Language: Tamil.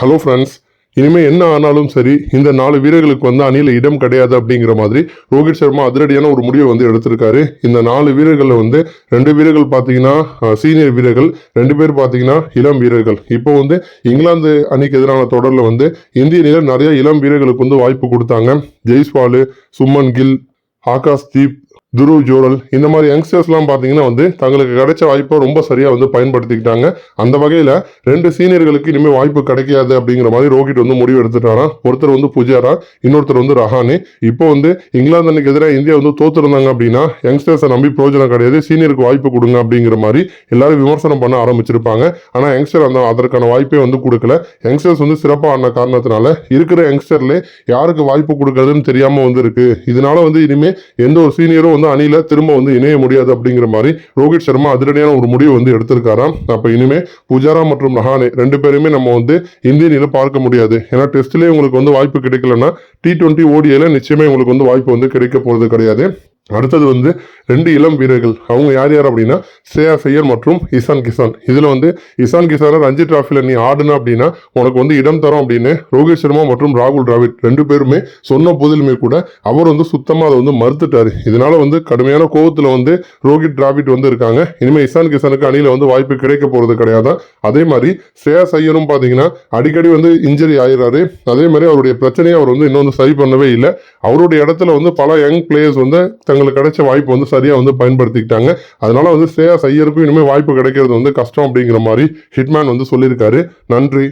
ஹலோ ஃப்ரெண்ட்ஸ் இனிமேல் என்ன ஆனாலும் சரி இந்த நாலு வீரர்களுக்கு வந்து அணியில் இடம் கிடையாது அப்படிங்கிற மாதிரி ரோஹித் சர்மா அதிரடியான ஒரு முடிவை வந்து எடுத்திருக்காரு. இந்த நாலு வீரர்களில் வந்து ரெண்டு வீரர்கள் பார்த்தீங்கன்னா சீனியர் வீரர்கள் ரெண்டு பேர் பார்த்தீங்கன்னா இளம் வீரர்கள். இப்போ வந்து இங்கிலாந்து அணிக்கு எதிரான தொடரில் வந்து இந்திய அணியில் நிறைய இளம் வீரர்களுக்கு வந்து வாய்ப்பு கொடுத்தாங்க. ஜெய்ஸ்வாலு சுமன் கில் ஆகாஷ் தீப் துருவ் ஜோடல். இந்த மாதிரி யங்ஸ்டர்ஸ்லாம் பார்த்தீங்கன்னா வந்து தங்களுக்கு கிடைச்ச வாய்ப்பை ரொம்ப சரியாக வந்து பயன்படுத்திக்கிட்டாங்க. அந்த வகையில் ரெண்டு சீனியர்களுக்கு இனிமேல் வாய்ப்பு கிடைக்காது அப்படிங்கிற மாதிரி ரோஹித் வந்து முடிவு எடுத்துட்டாராம் ஒருத்தர் வந்து புஜாரா இன்னொருத்தர் வந்து ரஹானே. இப்போ வந்து இங்கிலாந்து அன்னைக்கு எதிராக இந்தியா வந்து தோத்துருந்தாங்க அப்படின்னா யங்ஸ்டர்ஸை நம்பி பிரயோஜனம் கிடையாது. சீனியருக்கு வாய்ப்பு கொடுங்க அப்படிங்கிற மாதிரி எல்லாரும் விமர்சனம் பண்ண ஆரம்பிச்சிருப்பாங்க. ஆனால் யங்ஸ்டர் அந்த அதற்கான வாய்ப்பே வந்து கொடுக்கல. யங்ஸ்டர்ஸ் வந்து சிறப்பாக ஆன காரணத்தினால இருக்கிற யங்ஸ்டர்லேயே யாருக்கு வாய்ப்பு கொடுக்கறதுன்னு தெரியாமல் வந்து இருக்கு. இதனால வந்து இனிமேல் எந்த ஒரு சீனியரும் வந்து அணியில திரும்ப வந்து இணைய முடியாது அப்படிங்கிற மாதிரி ரோஹித் சர்மா அதிரடியான ஒரு முடிவு வந்து எடுத்திருக்காராம். அப்போ இனிமே புஜாரா மற்றும் ரஹானே ரெண்டு பேருமே நம்ம வந்து இந்திய அணியில பார்க்க முடியாது. ஏன்னா டெஸ்ட்லேயே உங்களுக்கு வந்து வாய்ப்பு கிடைக்கலன்னா டி டுவெண்ட்டி ஓடியில நிச்சயமே உங்களுக்கு வந்து வாய்ப்பு வந்து கிடைக்க போறது கிடையாது. அடுத்தது வந்து ரெண்டு இளம் வீரர்கள். அவங்க யார் யார் அப்படின்னா ஸ்ரேயா ஐயர் மற்றும் இசான் கிசான். இதில் வந்து இசான் கிசானை ரஞ்சி டிராஃபியில் நீ ஆடுன அப்படின்னா உனக்கு வந்து இடம் தரோம் அப்படின்னு ரோஹித் சர்மா மற்றும் ராகுல் டிராவிட் ரெண்டு பேருமே சொன்ன போதிலுமே கூட அவர் வந்து சுத்தமாக அதை வந்து மறுத்துட்டார். இதனால வந்து கடுமையான கோவத்தில் வந்து ரோஹித் டிராவிட் வந்து இருக்காங்க. இனிமேல் இசான் கிசானுக்கு அணியில் வந்து வாய்ப்பு கிடைக்க போகிறது கிடையாது? அதே மாதிரி ஸ்ரேயா ஐயரும் பார்த்தீங்கன்னா அடிக்கடி வந்து இன்ஜரி ஆயிடுறாரு. அதே மாதிரி அவருடைய பிரச்சனையை அவர் வந்து இன்னும் வந்து சரி பண்ணவே இல்லை. அவருடைய இடத்துல வந்து பல யங் பிளேயர்ஸ் வந்து தங்களுக்கு கிடைச்ச வாய்ப்பு வந்து சரியாக வந்து பயன்படுத்திக்கிட்டாங்க. அதனால வந்து ஸ்ரேயா ஐயருக்கும் இனிமேல் வாய்ப்பு கிடைக்கிறது வந்து கஷ்டம் அப்படிங்கிற மாதிரி ஹிட்மேன் வந்து சொல்லியிருக்காரு. நன்றி.